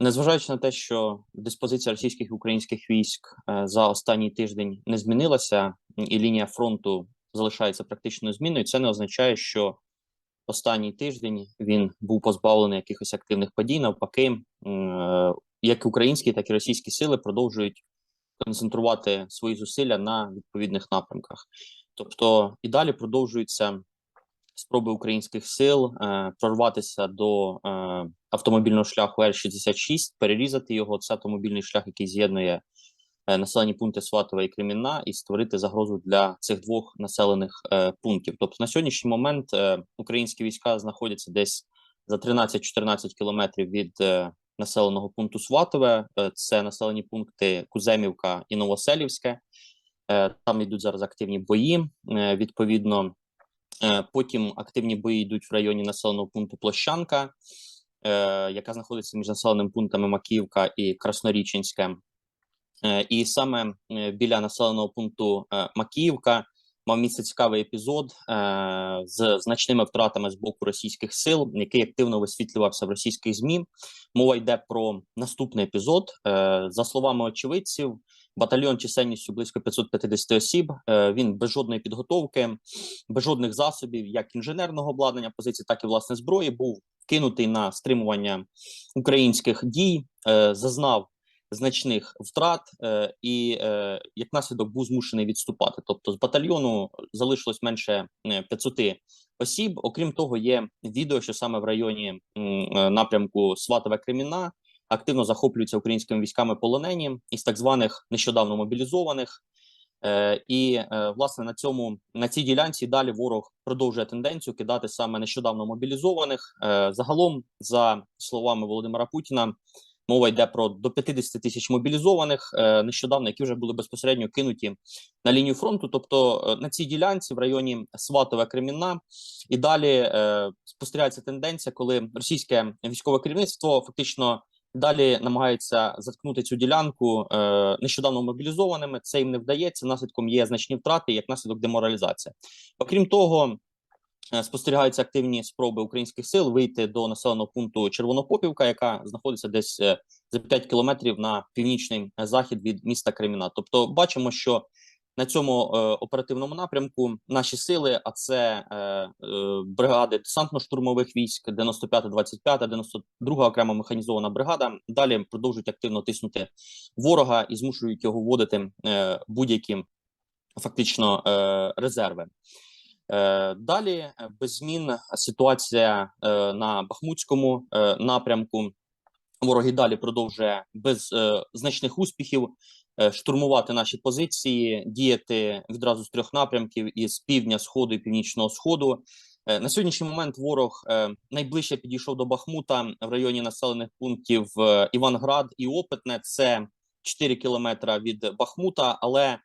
Незважаючи на те, що диспозиція російських і українських військ е, за останній тиждень не змінилася, і лінія фронту залишається практично змінною, це не означає, що останній тиждень він був позбавлений якихось активних подій. Навпаки, е, як українські, так і російські сили продовжують концентрувати свої зусилля на відповідних напрямках. Тобто і далі продовжуються спроби українських сил е, прорватися до е, автомобільного шляху Р-66, перерізати його. Це автомобільний шлях, який з'єднує е, населені пункти Сватова і Кремінна, і створити загрозу для цих двох населених е, пунктів. Тобто на сьогоднішній момент е, українські війська знаходяться десь за 13-14 кілометрів від е, населеного пункту Сватове. Е, це населені пункти Куземівка і Новоселівське. Е, Там йдуть зараз активні бої. Е, Відповідно, Потім активні бої йдуть в районі населеного пункту Площанка, е, яка знаходиться між населеними пунктами Макіївка і Красноріченське. Е, І саме е, біля населеного пункту Макіївка мав місце цікавий епізод з значними втратами з боку російських сил, який активно висвітлювався в російських змі. Мова йде про наступний епізод. За словами очевидців, батальйон чисельністю близько 550 осіб. е, Він без жодної підготовки, без жодних засобів, як інженерного обладнання позиції, так і власне зброї, був кинутий на стримування українських дій, е, зазнав значних втрат е, і як наслідок був змушений відступати. Тобто, з батальйону залишилось менше е, 500 осіб. Окрім того, є відео, що саме в районі напрямку Сватове Кремінна активно захоплюються українськими військами полонені із так званих нещодавно мобілізованих. Е, і е, власне на цьому на цій ділянці далі ворог продовжує тенденцію кидати саме нещодавно мобілізованих. Е, загалом, за словами Володимира Путіна, мова йде про до 50 тисяч мобілізованих нещодавно, які вже були безпосередньо кинуті на лінію фронту. Тобто на цій ділянці в районі Сватове Кремінна і далі спостерігається тенденція, коли російське військове керівництво фактично далі намагаються заткнути цю ділянку е, нещодавно мобілізованими. Це їм не вдається. Наслідком є значні втрати, як наслідок деморалізація. Окрім того. е, Спостерігаються активні спроби українських сил вийти до населеного пункту Червонопопівка, яка знаходиться десь е, за 5 кілометрів на північний е, захід від міста Креміна. Тобто, бачимо, що на цьому е, оперативному напрямку наші сили, а це е, е, бригади десантно-штурмових військ, 95-та, 25-та, 92-га окрема механізована бригада, далі продовжують активно тиснути ворога і змушують його вводити будь-які фактично резерви. Далі без змін ситуація на Бахмутському напрямку. Ворог і далі продовжує без значних успіхів штурмувати наші позиції, діяти відразу з трьох напрямків із півдня, сходу і північного сходу. Е, на сьогоднішній момент ворог е, найближче підійшов до Бахмута в районі населених пунктів е, Іванград і Опитне. Це 4 кілометри від Бахмута, але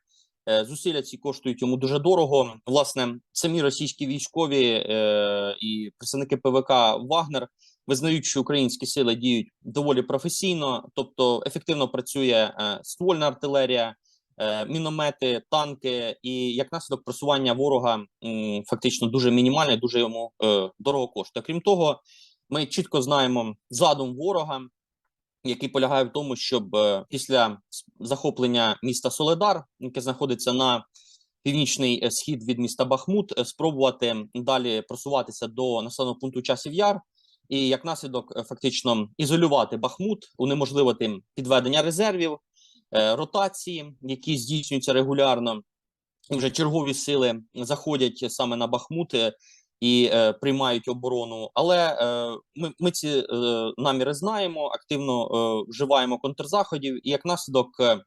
е, зусилля ці коштують йому дуже дорого. Власне, самі російські військові е, і представники ПВК Вагнер визнають, що українські сили діють доволі професійно, тобто ефективно працює е, ствольна артилерія, е, міномети, танки, і як наслідок просування ворога фактично дуже мінімальне, дуже йому е, дорого коштує. Крім того, ми чітко знаємо задум ворога, який полягає в тому, щоб е, після захоплення міста Соледар, яке знаходиться на північний схід від міста Бахмут, спробувати далі просуватися до населеного пункту Часів Яр, і як наслідок е, фактично ізолювати Бахмут, унеможливити підведення резервів, е, ротації, які здійснюються регулярно. І вже чергові сили заходять саме на Бахмут е, і е, приймають оборону. Але е, ми, ми ці е, наміри знаємо, активно е, вживаємо контрзаходів, і як наслідок е,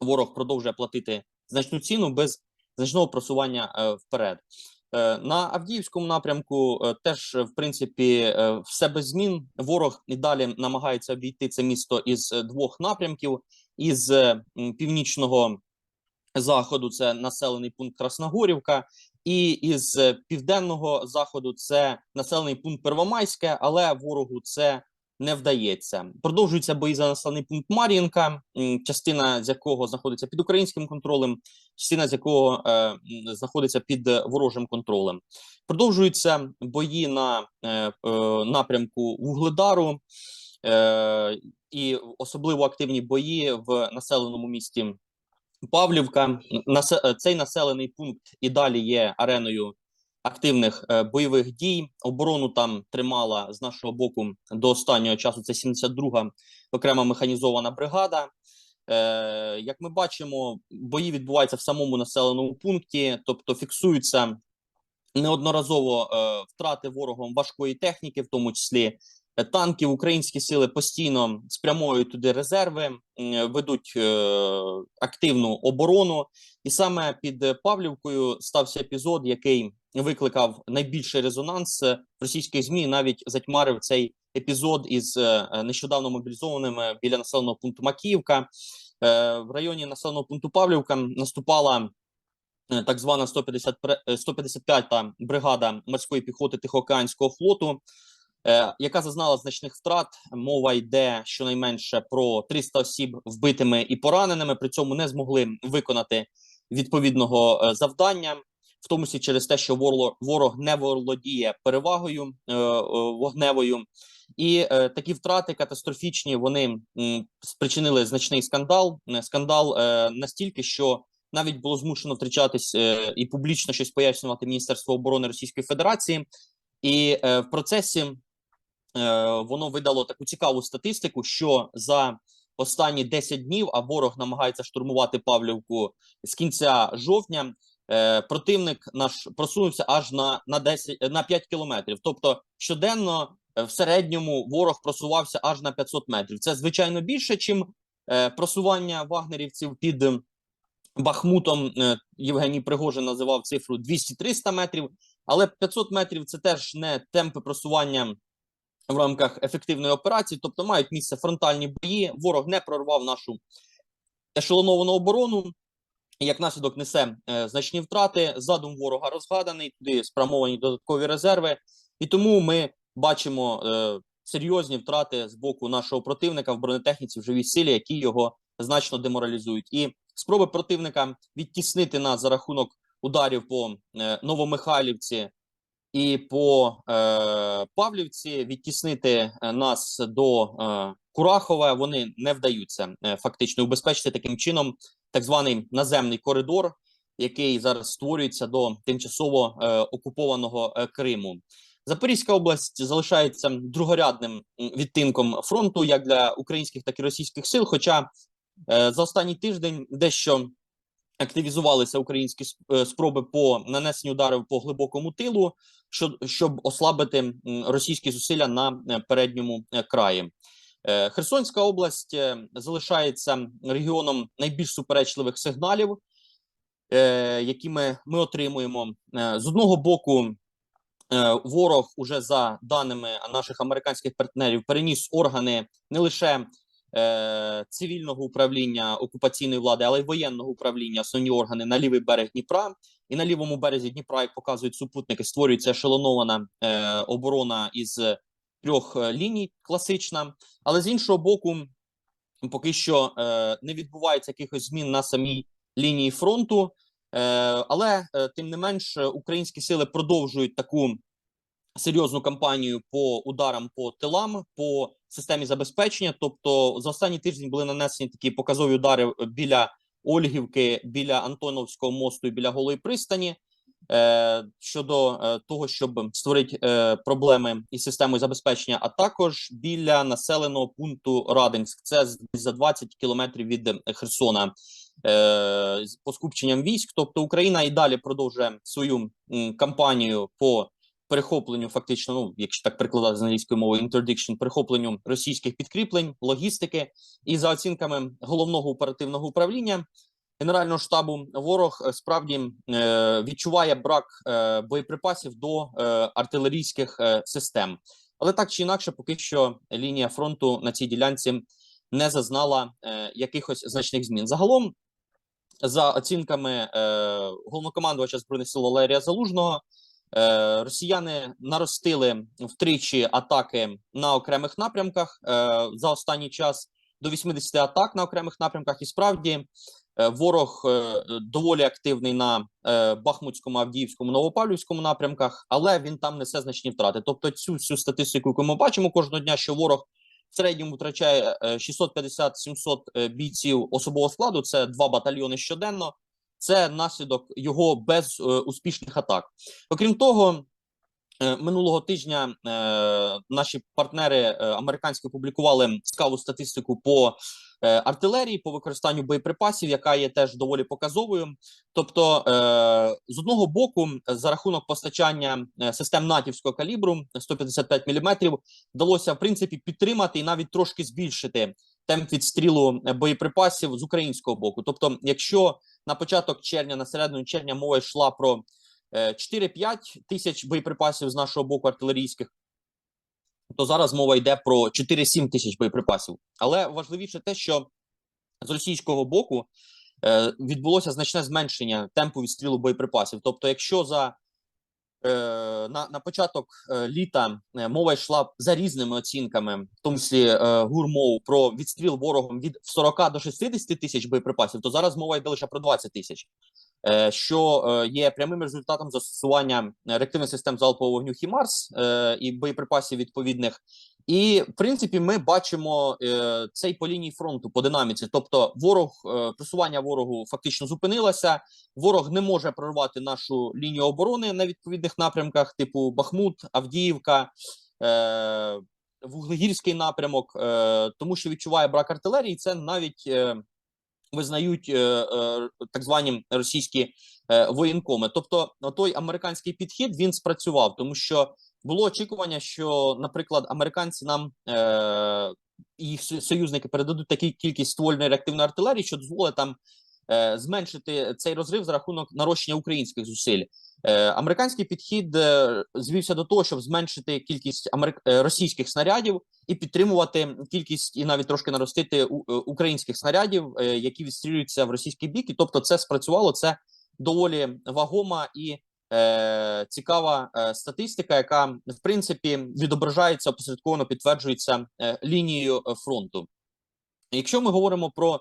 ворог продовжує платити значну ціну без значного просування е, вперед. Е, На Авдіївському напрямку е, теж е, в принципі все без змін. Ворог і далі намагається обійти це місто із двох напрямків: із північного заходу це населений пункт Красногорівка, і із південного заходу це населений пункт Первомайське, але ворогу це не вдається. Продовжуються бої за населений пункт Мар'їнка, частина з якого знаходиться під українським контролем, частина з якого е, знаходиться під ворожим контролем. Продовжуються бої на е, е, напрямку Вугледару. е, і особливо активні бої в населеному місті Павлівка. Насе- е, Цей населений пункт і далі є ареною активних е, бойових дій. Оборону там тримала з нашого боку до останнього часу. Це 72-га окрема механізована бригада. Е, як ми бачимо, бої відбуваються в самому населеному пункті, тобто фіксуються неодноразово е, втрати ворогом важкої техніки, в тому числі е, танків. Українські сили постійно спрямовують туди резерви, ведуть активну оборону. І саме під Павлівкою стався епізод, який викликав найбільший резонанс е, російських змі. Навіть затьмарив цей епізод із е, е, нещодавно мобілізованими біля населеного пункту Макіївка. В районі населеного пункту Павлівка наступала так звана 150 пре- е, 155-та бригада морської піхоти Тихоокеанського флоту, яка зазнала значних втрат. Мова йде щонайменше про 300 осіб вбитими і пораненими. При цьому не змогли виконати відповідного завдання, в тому числі через те, що ворог, не володіє перевагою е, е, вогневою. І е, такі втрати катастрофічні вони спричинили значний скандал. Скандал настільки, що навіть було змушено втручатись е, і публічно щось пояснювати Міністерство оборони Російської Федерації. І в процесі воно видало таку цікаву статистику, що за останні 10 днів, а ворог намагається штурмувати Павлівку з кінця жовтня. Е, Противник наш просунувся аж на, на 10, е, на 5 кілометрів. Тобто щоденно е, в середньому ворог просувався аж на 500 метрів. Це звичайно більше, чим просування вагнерівців під ем, Бахмутом. Євгеній Пригожин називав цифру 200-300 метрів, але 500 метрів це теж не темпи просування в рамках ефективної операції, тобто мають місце фронтальні бої. Ворог не прорвав нашу ешелоновану оборону. Як наслідок несе е, значні втрати. Задум ворога розгаданий, туди спрямовані додаткові резерви, і тому ми бачимо е, серйозні втрати з боку нашого противника в бронетехніці в живій силі, які його значно деморалізують. І спроби противника відтіснити нас за рахунок ударів по е, Новомихайлівці і по Павлівці, відтіснити нас до Курахова. Вони не вдаються фактично убезпечити таким чином так званий наземний коридор, який зараз створюється до тимчасово е, окупованого е, Криму. Запорізька область залишається другорядним відтинком фронту як для українських, так і російських сил. Хоча е, за останній тиждень дещо активізувалися українські е, спроби по нанесенню ударів по глибокому тилу, щоб, щоб ослабити російські зусилля на е, передньому е, краї. Е, Херсонська область е, залишається регіоном найбільш суперечливих сигналів, е, які ми, ми отримуємо. З одного боку, ворог уже за даними наших американських партнерів переніс органи не лише цивільного управління окупаційної влади, але й воєнного управління, основні органи на лівий берег Дніпра. І на лівому березі Дніпра, як показують супутники, створюється ешелонована е, оборона із трьох е, ліній, класична. Але з іншого боку, поки що е, не відбувається якихось змін на самій лінії фронту. Е, але тим не менш, українські сили продовжують таку серйозну кампанію по ударам по тилам, по системі забезпечення. Тобто, за останній тиждень були нанесені такі показові удари біля Ольгівки, біля Антоновського мосту і біля Голої пристані. Е, щодо е, того, щоб створити е, проблеми із системою забезпечення, а також біля населеного пункту Радинськ, це за 20 кілометрів від Херсона, з- по скупченням військ. Тобто Україна і далі продовжує свою кампанію по перехопленню, фактично, ну якщо так перекладати з англійської мови, interdiction, перехопленню російських підкріплень, логістики, і за оцінками головного оперативного управління. Генерального штабу ворог е, справді е, відчуває брак е, боєприпасів до артилерійських систем, але так чи інакше, поки що лінія фронту на цій ділянці не зазнала якихось значних змін. Загалом, за оцінками головнокомандувача збройних сил Валерія Залужного, росіяни наростили втричі атаки на окремих напрямках за останній час до 80 атак на окремих напрямках, і справді. Е, Ворог е, доволі активний на е, Бахмутському, Авдіївському, Новопавлівському напрямках, але він там несе значні втрати. Тобто, цю всю статистику, яку ми бачимо кожного дня, що ворог в середньому втрачає е, 650-700 е, бійців особового складу. Це два батальйони щоденно. Це наслідок його безуспішних атак. Окрім того, минулого тижня наші партнери американські опублікували цікаву статистику по артилерії, по використанню боєприпасів, яка є теж доволі показовою. Тобто, е, з одного боку, за рахунок постачання е, систем натівського калібру 155 мм, вдалося в принципі підтримати і навіть трошки збільшити темп відстрілу е, боєприпасів з українського боку. Тобто, якщо на початок червня, на середину червня мова йшла про е, 4-5 тисяч боєприпасів з нашого боку артилерійських, то зараз мова йде про 4-7 тисяч боєприпасів. Але важливіше те, що з російського боку е, відбулося значне зменшення темпу відстрілу боєприпасів. Тобто, якщо за е, на, на початок е, літа е, мова йшла за різними оцінками, в тому числі е, ГУРМОВ, про відстріл ворогом від 40 до 60 тисяч боєприпасів, то зараз мова йде лише про 20 тисяч. Е, що е, є прямим результатом застосування е, реактивних систем залпового вогню Хімарс і боєприпасів відповідних. І в принципі, ми бачимо цей по лінії фронту по динаміці. Тобто, ворог просування ворогу фактично зупинилося. Ворог не може прорвати нашу лінію оборони на відповідних напрямках, типу Бахмут, Авдіївка. Вуглегірський напрямок, тому що відчуває брак артилерії. Це навіть визнають е, е, так звані російські е, воєнкоми. Тобто, той американський підхід він спрацював, тому що було очікування, що, наприклад, американці нам їх союзники передадуть таку кількість ствольної реактивної артилерії, що дозволить там зменшити цей розрив за рахунок нарощення українських зусиль. Е, американський підхід е, звівся до того, щоб зменшити кількість америк... е, російських снарядів і підтримувати кількість і навіть трошки наростити українських снарядів, які відстрілюються в російський бік. І тобто, це спрацювало. Це доволі вагома і е, цікава статистика, яка в принципі відображається опосередковано підтверджується лінією фронту. Якщо ми говоримо про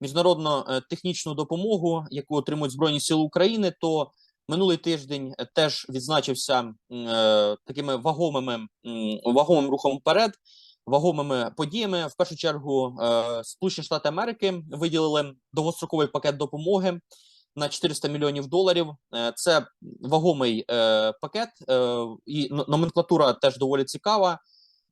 міжнародну е, технічну допомогу, яку отримують Збройні Сили України, то минулий тиждень е, теж відзначився е, такими вагомими вагомим рухом вперед, вагомими подіями. В першу чергу, е, Сполучені Штати Америки виділили довгостроковий пакет допомоги на 400 мільйонів доларів. Е, Це вагомий е, пакет, е, і номенклатура теж доволі цікава.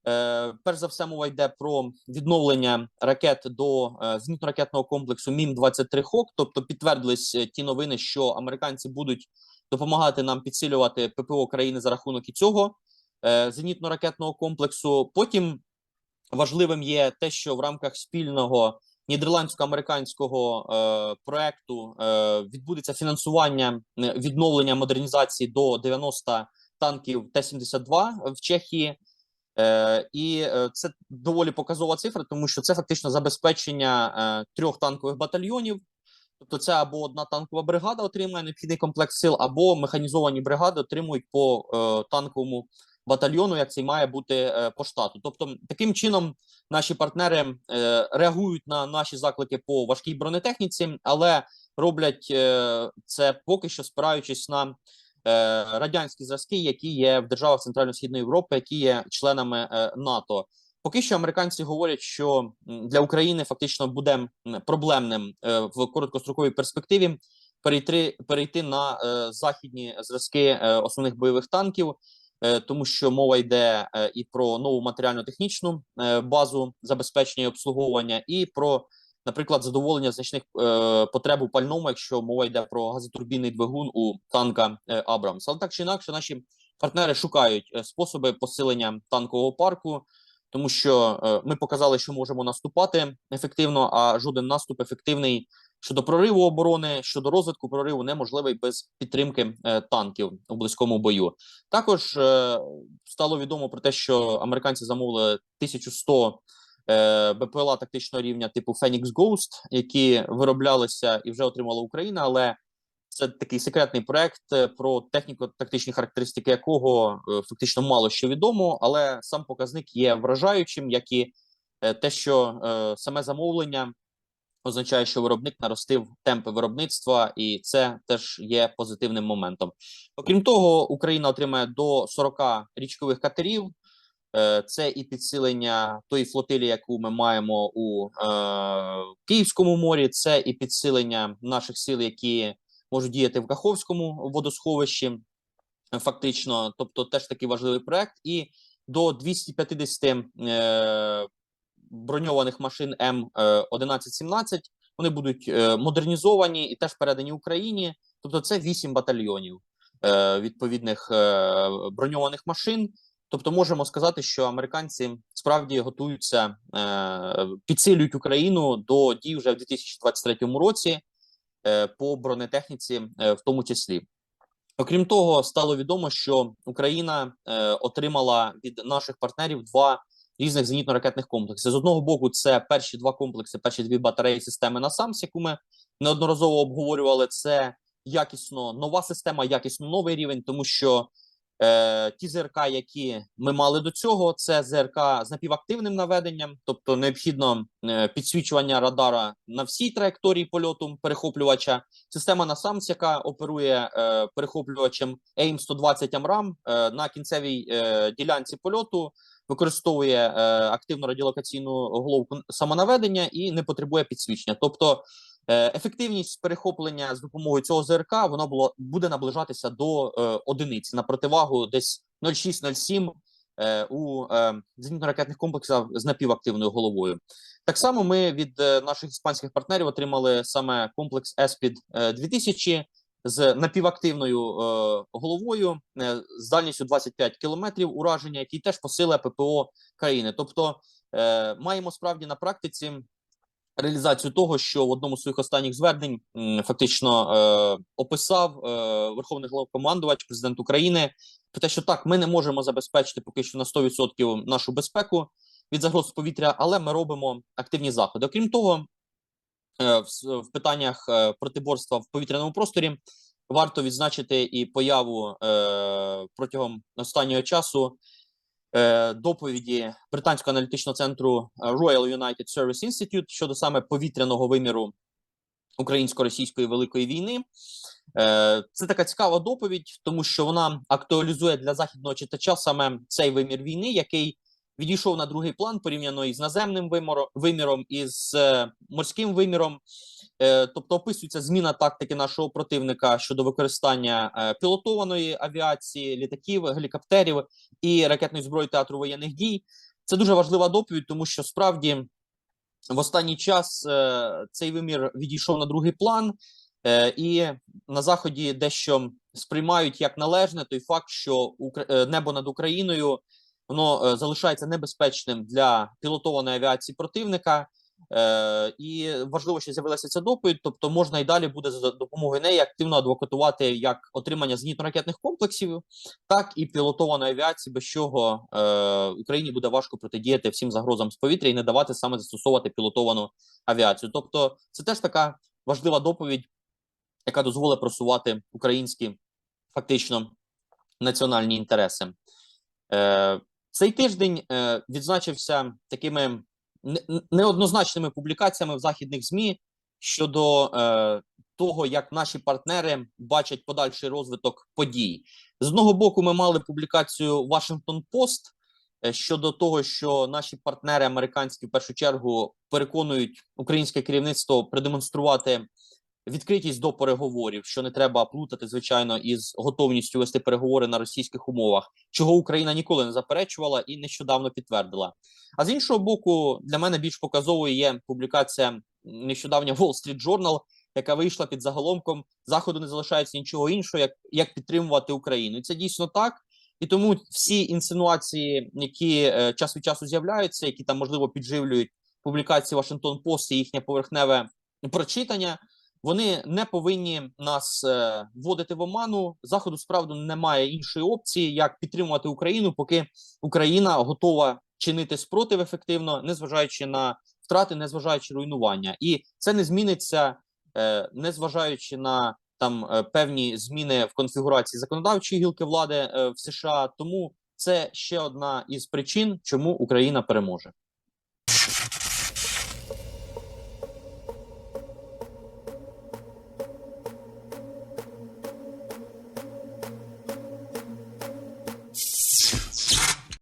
Е, перш за все, мова йде про відновлення ракет до е, зенітно-ракетного комплексу Мім 23 Хок. Тобто підтвердились е, ті новини, що американці будуть допомагати нам підсилювати ППО країни за рахунок і цього зенітно-ракетного комплексу. Потім важливим є те, що в рамках спільного нідерландсько-американського е, проекту е, відбудеться фінансування відновлення модернізації до 90 танків Т-72 в Чехії. Е, і е, це доволі показова цифра, тому що це фактично забезпечення е, трьох танкових батальйонів. Тобто, це або одна танкова бригада отримує необхідний комплект сил, або механізовані бригади отримують по е, танковому батальйону, як це має бути е, по штату. Тобто, таким чином наші партнери е, реагують на наші заклики по важкій бронетехніці, але роблять е, це поки що спираючись на радянські зразки, які є в державах Центрально-Східної Європи, які є членами е, НАТО. Поки що американці говорять, що для України фактично буде проблемним е, в короткостроковій перспективі перейти перейти на е, західні зразки е, основних бойових танків, е, тому що мова йде е, і про нову матеріально-технічну е, базу забезпечення і обслуговування, і про, наприклад, задоволення значних е, потреб у пальному, якщо мова йде про газотурбінний двигун у танка е, Абрамс. Але так чи інакше, наші партнери шукають е, способи посилення танкового парку тому що е, ми показали, що можемо наступати ефективно, а жоден наступ ефективний щодо прориву оборони, щодо розвитку прориву неможливий без підтримки е, танків у близькому бою. Також е, стало відомо про те, що американці замовили 1100 е, БПЛА тактичного рівня типу Phoenix Ghost, які вироблялися і вже отримала Україна, але це такий секретний проект е, про техніко-тактичні характеристики якого е, фактично мало що відомо, але сам показник є вражаючим, як і е, те, що е, саме замовлення означає, що виробник наростив темпи виробництва, і це теж є позитивним моментом. Окрім того, Україна отримає до 40 річкових катерів. Е, Це і підсилення тої флотилії, яку ми маємо у е, Київському морі, це і підсилення наших сил, які можуть діяти в Каховському водосховищі. е, Фактично, тобто, теж такий важливий проект, і до 250 е, броньованих машин М 1117 вони будуть е, модернізовані і теж передані Україні. Тобто, це 8 батальйонів е, відповідних е, броньованих машин. Тобто, можемо сказати, що американці справді готуються, е, підсилюють Україну до дій вже в 2023 році е, по бронетехніці, е, в тому числі. Окрім того, стало відомо, що Україна е, отримала від наших партнерів два різних зенітно-ракетних комплекси. З одного боку, це перші два комплекси, перші дві батареї системи НАСАМС, яку ми неодноразово обговорювали. Це якісно нова система, якісно новий рівень, тому що е, ті ЗРК, які ми мали до цього, це ЗРК з напівактивним наведенням, тобто необхідно е, підсвічування радара на всій траєкторії польоту перехоплювача. Система NASAMS, яка оперує е, перехоплювачем AIM-120 AMRAM е, на кінцевій е, ділянці польоту, використовує е, активну радіолокаційну головку самонаведення і не потребує підсвічення. Тобто ефективність перехоплення з допомогою цього ЗРК вона було буде наближатися до е, одиниці на противагу десь 0,6-0,7 е, у е, зенітно-ракетних комплексах з напівактивною головою. Так само ми від е, наших іспанських партнерів отримали саме комплекс ESPID е, 2000 з напівактивною е, головою е, з дальністю 25 кілометрів ураження, який теж посилює ППО країни. Тобто е, маємо справді на практиці реалізацію того, що в одному з своїх останніх звернень фактично е, описав е, Верховний головнокомандувач, президент України, про те, що так, ми не можемо забезпечити поки що на 100% нашу безпеку від загроз повітря, але ми робимо активні заходи. Окрім того, е, в, питаннях е, протиборства в повітряному просторі варто відзначити і появу протягом останнього часу е, доповіді британського аналітичного центру е, Royal United Service Institute щодо саме повітряного виміру українсько-російської великої війни. Е, Це така цікава доповідь, тому що вона актуалізує для західного читача саме цей вимір війни, який відійшов на другий план порівняно із наземним виміром, із морським виміром. Е, тобто описується зміна тактики нашого противника щодо використання е, пілотованої авіації, літаків, гелікоптерів і ракетної зброї театру воєнних дій. Це дуже важлива доповідь, тому що справді в останній час е, цей вимір відійшов на другий план, і на заході дещо сприймають як належне той факт, що небо над Україною воно залишається небезпечним для пілотованої авіації противника. Е, і важливо, що з'явилася ця доповідь. Тобто, можна і далі буде за допомогою неї активно адвокатувати як отримання зенітно-ракетних комплексів, так і пілотованої авіації, без чого е, Україні буде важко протидіяти всім загрозам з повітря і не давати саме застосовувати пілотовану авіацію. Тобто, це теж така важлива доповідь, яка дозволить просувати українські фактично національні інтереси. Е, цей тиждень е, відзначився такими неоднозначними публікаціями в західних змі щодо е, того, як наші партнери бачать подальший розвиток подій. З одного боку, ми мали публікацію Washington Post е, щодо того, що наші партнери американські в першу чергу переконують українське керівництво продемонструвати відкритість до переговорів, що не треба плутати, звичайно, із готовністю вести переговори на російських умовах, чого Україна ніколи не заперечувала і нещодавно підтвердила. А з іншого боку, для мене більш показовою є публікація нещодавня Wall Street Journal, яка вийшла під заголовком Заходу не залишається нічого іншого, як, як підтримувати Україну. І це дійсно так. І тому всі інсинуації, які е, час від часу з'являються, які там можливо підживлюють публікації Washington Post і їхнє поверхневе прочитання, вони не повинні нас е, вводити в оману. Заходу справді немає іншої опції, як підтримувати Україну, поки Україна готова чинити спротив ефективно, незважаючи на втрати, незважаючи руйнування, і це не зміниться, е, незважаючи на там е, певні зміни в конфігурації законодавчої гілки влади в США. Тому це ще одна із причин, чому Україна переможе.